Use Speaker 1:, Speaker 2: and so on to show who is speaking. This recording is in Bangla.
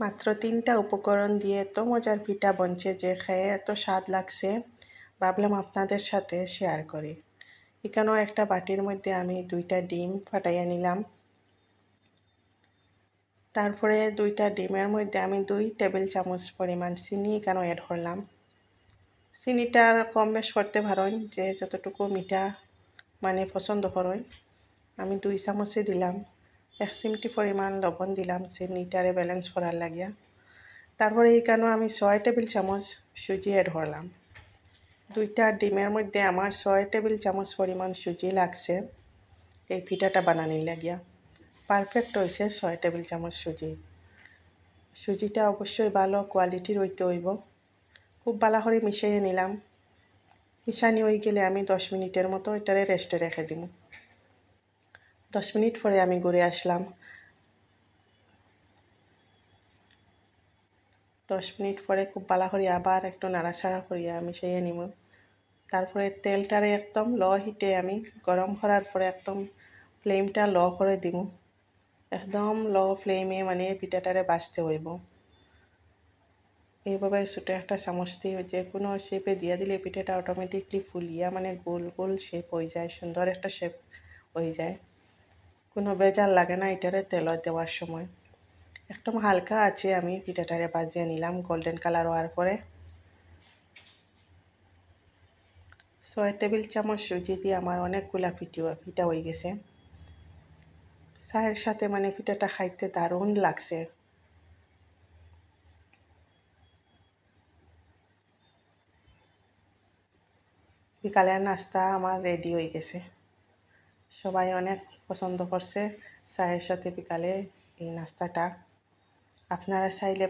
Speaker 1: মাত্র তিনটা উপকরণ দিয়ে এত মজার পিঠা বনছে যে খেয়ে এত স্বাদ লাগছে। ভাবলাম আপনাদের সাথে শেয়ার করি। এখানেও একটা বাটির মধ্যে আমি দুইটা ডিম ফাটাইয়া নিলাম। তারপরে দুইটা ডিমের মধ্যে আমি দুই টেবিল চামচ পরিমাণ চিনি এখানেও অ্যাড করলাম। চিনিটা কম বেশ করতে পারেন যে যতটুকু মিঠা মানে পছন্দ করেন আমি দুই চামচে দিলাম। এক চিমটি পরিমাণ লবণ দিলাম চিনিটারে ব্যালেন্স করার লাগিয়া। তারপরে এইখানেও আমি ছয় টেবিল চামচ সুজি অ্যাড করলাম। দুইটা ডিমের মধ্যে আমার ছয় টেবিল চামচ পরিমাণ সুজি লাগছে, এই পিঠাটা বানানি লাগিয়া। পারফেক্ট হয়েছে ছয় টেবিল চামচ সুজি। সুজিটা অবশ্যই ভালো কোয়ালিটির হইতে হইব। খুব ভালো করে নিলাম। মিশানি হয়ে গেলে আমি দশ মিনিটের মতো এটারে রেস্টে রেখে দিব দশ মিনিট পরে আমি ঘুরে আসলাম। দশ মিনিট পরে খুব ভালো করে আবার একটু নাড়াচাড়া করিয়া আমি সেই নিব তারপরে তেলটারে একদম ল হিটে আমি গরম করার পরে একদম ফ্লেমটা ল করে দিব একদম ল ফ্লেমে মানে পিঠাটারে বাঁচতে হইব। এইভাবে ছোটো একটা চামচ দিয়ে যে কোনো শেপে দিয়ে দিলে পিঠাটা অটোমেটিকলি ফুলিয়া মানে গোল গোল শেপ হয়ে যায়, সুন্দর একটা শেপ হয়ে যায়। কোনো বেজার লাগে না এটারে তেলত দেওয়ার সময়। একদম হালকা আছে, আমি পিঠাটারে বাজিয়ে নিলাম গোল্ডেন কালার হওয়ার পরে। ছয় টেবিল চামচ সুজি দিয়ে আমার অনেকগুলা পিঠা পিঠা হয়ে গেছে। চায়ের সাথে মানে পিঠাটা খাইতে দারুণ লাগছে। বিকালের নাস্তা আমার রেডি হয়ে গেছে। সবাই অনেক পছন্দ করছে চায়ের সাথে বিকালে এই নাস্তাটা। আপনারা চাইলে